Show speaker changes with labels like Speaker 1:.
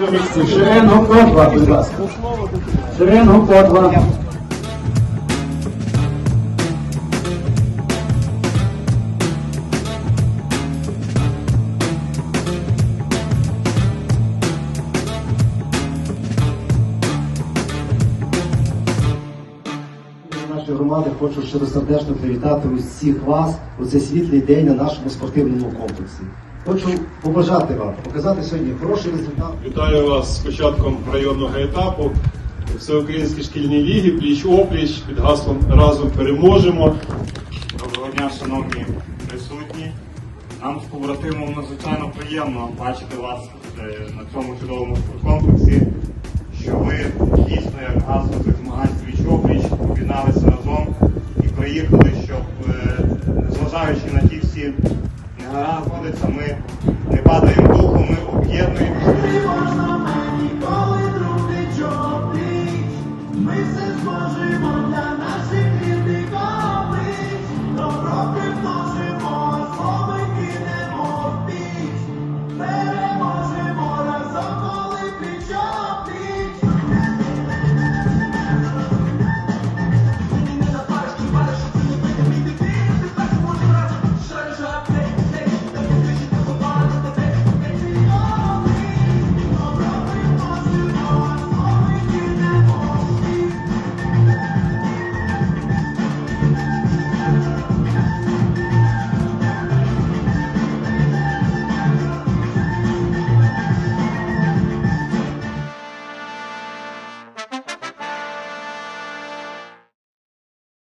Speaker 1: до місця. Шеренго Котва, будь ласка. Шеренго Котва. Нашої громади хочу щиросердечно привітати усіх вас у цей світлий день на нашому спортивному комплексі. Хочу побажати вам, показати сьогодні хороший результат.
Speaker 2: Вітаю вас з початком районного етапу Всеукраїнської шкільні ліги пліч-опліч під гаслом Разом переможемо.
Speaker 3: Доброго дня, шановні присутні. Нам з побратимом надзвичайно приємно бачити вас е, на цьому чудовому спорткомплексі, що ви дійсно як гасло цих змагань пліч-опліч об'єдналися разом і приїхали, знаходиться, ми не падаємо духу, ми об'єднуємося. Ми все зможемо.